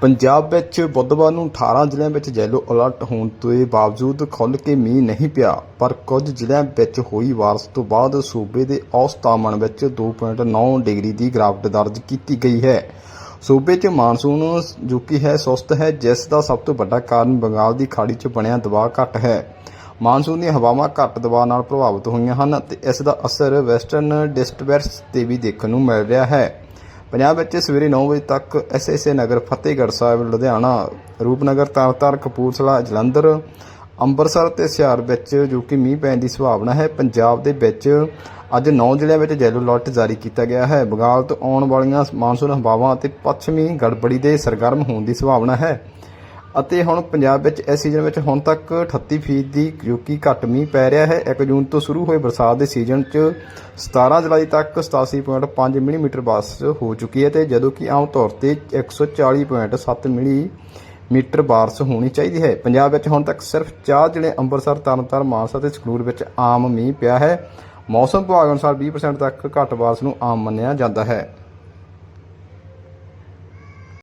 ਪੰਜਾਬ ਵਿੱਚ ਬੁੱਧਵਾਰ ਨੂੰ 18 ਜ਼ਿਲ੍ਹਿਆਂ ਵਿੱਚ ਯੈਲੋ ਅਲਰਟ ਹੋਣ ਦੇ ਬਾਵਜੂਦ ਖੁੱਲ੍ਹ ਕੇ ਮੀਂਹ ਨਹੀਂ ਪਿਆ, ਪਰ ਕੁਝ ਜ਼ਿਲ੍ਹਿਆਂ ਵਿੱਚ ਹੋਈ ਬਾਰਿਸ਼ ਤੋਂ ਬਾਅਦ ਸੂਬੇ ਦੇ ਔਸਤ ਤਾਪਮਾਨ ਵਿੱਚ 2.9 ਡਿਗਰੀ ਦੀ ਗਿਰਾਵਟ ਦਰਜ ਕੀਤੀ ਗਈ ਹੈ। ਸੂਬੇ 'ਚ ਮਾਨਸੂਨ ਜੋ ਕਿ ਹੈ, ਸੁਸਤ ਹੈ, ਜਿਸ ਦਾ ਸਭ ਤੋਂ ਵੱਡਾ ਕਾਰਨ ਬੰਗਾਲ ਦੀ ਖਾੜੀ 'ਚ ਬਣਿਆ ਦਬਾਅ ਘੱਟ ਹੈ। ਮਾਨਸੂਨ ਦੀਆਂ ਹਵਾਵਾਂ ਘੱਟ ਦਬਾਅ ਨਾਲ ਪ੍ਰਭਾਵਿਤ ਹੋਈਆਂ ਹਨ ਤੇ ਇਸ ਦਾ ਅਸਰ ਵੈਸਟਰਨ ਡਿਸਟਰਬੈਂਸ ਤੇ ਵੀ ਦੇਖਣ ਨੂੰ ਮਿਲ ਰਿਹਾ ਹੈ। ਪੰਜਾਬ ਵਿੱਚ ਸਵੇਰੇ 9 ਵਜੇ ਤੱਕ ਐਸਐਸਏ ਨਗਰ ਫਤਿਹਗੜ੍ਹ ਸਾਹਿਬ, ਲੁਧਿਆਣਾ, ਰੂਪਨਗਰ ਤਰਨਤਾਰਨ ਕਪੂਰਥਲਾ, ਜਲੰਧਰ, ਅੰਮ੍ਰਿਤਸਰ ਤੇ ਸਿਆਰ ਵਿੱਚ ਜੋ ਕਿ ਮੀਂਹ ਪੈਣ ਦੀ ਸੰਭਾਵਨਾ ਹੈ, ਪੰਜਾਬ ਦੇ ਵਿੱਚ ਅੱਜ 9 ਜ਼ਿਲ੍ਹਿਆਂ ਵਿੱਚ ਯੈਲੋ ਅਲਰਟ ਜਾਰੀ ਕੀਤਾ ਗਿਆ ਹੈ। ਬੰਗਾਲ ਤੋਂ ਆਉਣ ਵਾਲੀਆਂ ਮਾਨਸੂਨ ਹਵਾਵਾਂ ਅਤੇ ਪੱਛਮੀ ਗੜਬੜੀ ਦੇ ਸਰਗਰਮ ਹੋਣ ਦੀ ਸੰਭਾਵਨਾ ਹੈ। ਅਤੇ ਹੁਣ ਪੰਜਾਬ ਵਿੱਚ ਇਸ ਸੀਜ਼ਨ ਵਿੱਚ ਹੁਣ ਤੱਕ 38% ਦੀ ਜੋ ਕਿ ਘੱਟ ਮੀਂਹ ਪੈ ਰਿਹਾ ਹੈ। 1 ਜੂਨ ਤੋਂ ਸ਼ੁਰੂ ਹੋਏ ਬਰਸਾਤ ਦੇ ਸੀਜ਼ਨ 'ਚ 17 ਜੁਲਾਈ ਤੱਕ 87.5 ਮਿਲੀਮੀਟਰ ਬਾਰਿਸ਼ ਹੋ ਚੁੱਕੀ ਹੈ ਤੇ ਜਦੋਂ ਕਿ ਆਮ ਤੌਰ ਤੇ 140.7 ਮਿਲੀਮੀਟਰ ਬਾਰਿਸ਼ ਹੋਣੀ ਚਾਹੀਦੀ ਹੈ। ਪੰਜਾਬ ਵਿੱਚ ਹੁਣ ਤੱਕ ਸਿਰਫ 4 ਜ਼ਿਲ੍ਹੇ ਅੰਮ੍ਰਿਤਸਰ, ਤਰਨਤਾਰਨ, ਮਾਨਸਾ ਤੇ ਸੰਗਰੂਰ ਵਿੱਚ ਆਮ ਮੀਂਹ ਪਿਆ ਹੈ। ਮੌਸਮ ਵਿਭਾਗ ਅਨੁਸਾਰ 20% ਤੱਕ ਘੱਟ ਬਾਰਿਸ਼ ਨੂੰ ਆਮ ਮੰਨਿਆ ਜਾਂਦਾ ਹੈ।